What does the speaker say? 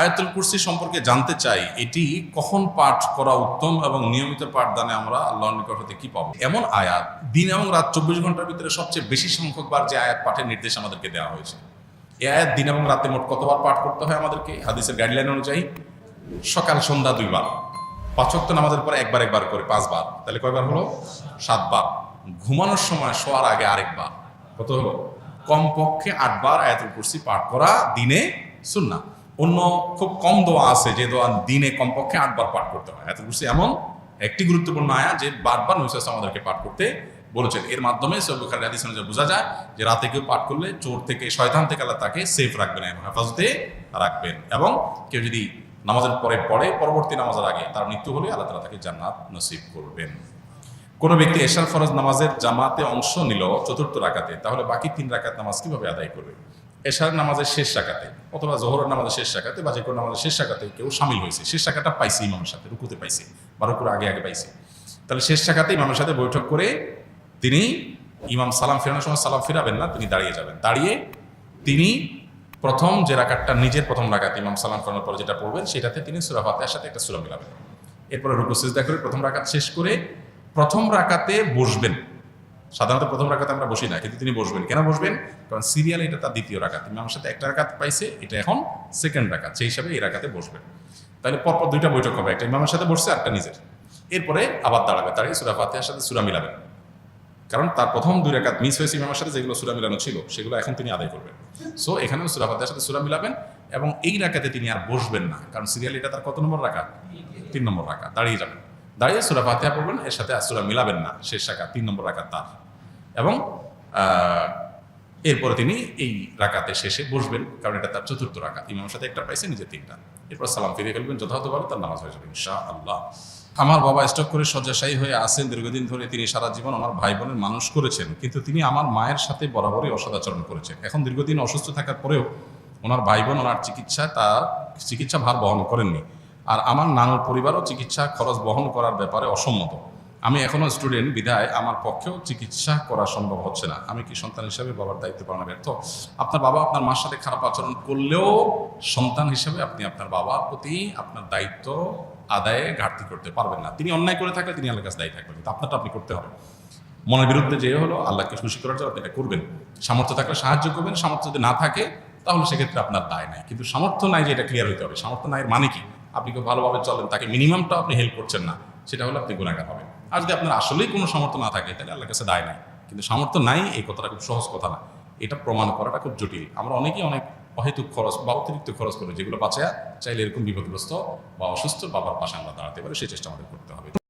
আয়াতুল কুরসি সম্পর্কে জানতে চাই, এটি কখন পাঠ করা উত্তম এবং নিয়মিত পাঠদানে আমরা আল্লাহর নিকট হতে কি পাবো? এমন আয়াত দিন এবং রাত চব্বিশ ঘণ্টার ভিতরে সবচেয়ে বেশি সংখ্যকবার যে আয়াত পাঠের নির্দেশ আমাদেরকে দেওয়া হয়েছে। এই আয়াত দিন এবং রাতে মোট কতবার পাঠ করতে হয় আমাদেরকে? হাদিসের গাইডলাইন অনুযায়ী সকাল, সন্ধ্যা দুইবার। পাঁচক্ত নামাজের পরে একবার একবার করে পাঁচবার। তাহলে কয়বার হলো? সাতবার। ঘুমানোর সময় শোয়ার আগে আরেকবার। কত হলো? কমপক্ষে আটবার আয়াতুল কুরসি পাঠ করা দিনে সুন্না অন্য খুব কম দোয়া আছে যে দোয়া দিনে কমপক্ষে আটবার পাঠ করতে হয়। এত কুরসি এমন একটি গুরুত্বপূর্ণ আয়া যে বারবার নৈশাস আমাদেরকে পাঠ করতে বলেছেন। এর মাধ্যমে বোঝা যায় যে রাতে কেউ পাঠ করলে চোর থেকে, শয়তান থেকে আল্লাহ তাকে সেফ রাখবেন এবং হেফাজতে রাখবেন এবং কেউ যদি নামাজের পরে পড়ে, পরবর্তী নামাজের আগে তার মৃত্যু হলে আল্লাহ তালা তাকে জান্নাত নসিব করবেন। কোনো ব্যক্তি এশার ফরজ নামাজের জামাতে অংশ নিল চতুর্থ রাকাতে, তাহলে বাকি তিন রাকাত নামাজ কীভাবে আদায় করবে? এশার নামাজের শেষ শাখাতে অথবা জোহরের নামাজের শেষ শাখাতে বা যে কোনো নামাজের শেষ শাখাতে কেউ সামিল হয়েছে। শেষ রাকাটা পাইছে ইমামের সাথে, রুকুতে পাইছে, বা রুকুর আগে আগে পাইছে। তাহলে শেষ রাকাতে ইমামের সাথে বৈঠক করে তিনি ইমাম সালাম ফেরানোর সময় সালাম ফেরাবেন না, তিনি দাঁড়িয়ে যাবেন। দাঁড়িয়ে তিনি প্রথম যে রাকাতটা, নিজের প্রথম রাকাত ইমাম সালাম ফেরানোর পরে যেটা পড়বেন, সেটাতে তিনি সুরা ফাতেহার সাথে একটা সুরা মিলাবেন। এরপরে রুকু সিজদা করে প্রথম রাকাত শেষ করে প্রথম রাকাতে বসবেন। সাধারণত প্রথম রাকাতে আমরা বসি না, কিন্তু তিনি বসবেন। কেন বসবেন? কারণ সিরিয়াল এটা তার দ্বিতীয় রাকাত ইমামের সাথে একটা রাকাত পাইছে, এটা এখন সেকেন্ড রাকাত সেই হিসাবে এই রাকাতে বসবেন। তাহলে পরপর দুইটা বৈঠক হবে, একটা ইমামের সাথে বসছে একটা নিজের। এরপরে আবার দাঁড়াবে দাঁড়িয়ে সুরা ফাতেহার সাথে সুরা মিলাবেন কারণ তার প্রথম দুই রাকাত মিস হয়েছে ইমামের সাথে, যেগুলো সুরা মিলানো ছিল, সেগুলো এখন তিনি আদায় করবেন। সো এখানেও সুরা ফাতেহার সাথে সুরা মিলাবেন এবং এই রাকাতে তিনি আর বসবেন না, কারণ সিরিয়াল এটা তার কত নম্বর রাখা তিন নম্বর রাকাত দাঁড়িয়ে যাবেন দাঁড়িয়ে সুরা ফাতেহা পড়বেন, এর সাথে আর সুরা মিলাবেন না, শেষ রাকাত, তিন নম্বর রাকাত তার। এবং এরপরে তিনি এই রাকাতে শেষে বসবেন, কারণ এটা তার চতুর্থ রাকাত। ইমামের সাথে একটা পাইছে নিজে তিনটা। এরপর সালাম ফিরিয়ে ফেলবেন যথাযথভাবে তার নামাজ হয়ে যাবে ইনশা আল্লাহ আমার বাবা স্টক করে শয্যাশায়ী হয়ে আছেন, দীর্ঘদিন ধরে তিনি সারা জীবন আমার ভাই বোনের মানুষ করেছেন, কিন্তু তিনি আমার মায়ের সাথে বরাবরই অসদাচরণ করেছেন। এখন দীর্ঘদিন অসুস্থ থাকার পরেও ওনার ভাই বোন ওনার চিকিৎসা, তার চিকিৎসা ভার বহন করেননি। আর আমার নানুর পরিবারও চিকিৎসা খরচ বহন করার ব্যাপারে অসম্মত। আমি এখনও স্টুডেন্ট, বিধায় আমার পক্ষেও চিকিৎসা করা সম্ভব হচ্ছে না। আমি কি সন্তান হিসাবে বাবার দায়িত্ব পালনে ব্যর্থ? আপনার বাবা আপনার মার সাথে খারাপ আচরণ করলেও সন্তান হিসাবে আপনি আপনার বাবার প্রতি আপনার দায়িত্ব আদায়ে ঘাটতি করতে পারবেন না। তিনি অন্যায় করে থাকলে তিনি আল্লাহর কাছে দায়ী থাকবেন। কিন্তু আপনারটা আপনি করতে হবে। মনের বিরুদ্ধে যে হলো আল্লাহকে খুশি করার জন্য আপনি এটা করবেন। সামর্থ্য থাকলে সাহায্য করবেন। সামর্থ্য যদি না থাকে, তাহলে সেক্ষেত্রে আপনার দায় নাই। কিন্তু সামর্থ্য নাই যে এটা ক্লিয়ার হতে হবে। সামর্থ্য নাই মানে কি? আপনি খুব ভালোভাবে চলেন, তাকে মিনিমামটা আপনি হেল্প করছেন না, সেটা হলে আপনি গুণাগার হবেন। আর যদি আপনার আসলেই কোনো সামর্থ্য না থাকে, তাহলে আল্লাহর কাছে দায় নাই। কিন্তু সামর্থ্য নাই, এই কথাটা খুব সহজ কথা না। এটা প্রমাণ করাটা খুব জটিল। আমরা অনেকেই অনেক অহেতুক খরচ বা অতিরিক্ত খরচ করে যেগুলো বাঁচায় চাইলে এরকম বিপদগ্রস্ত বা অসুস্থ বাবার পাশে আমরা দাঁড়াতে পারি, সেই চেষ্টা আমাদের করতে হবে।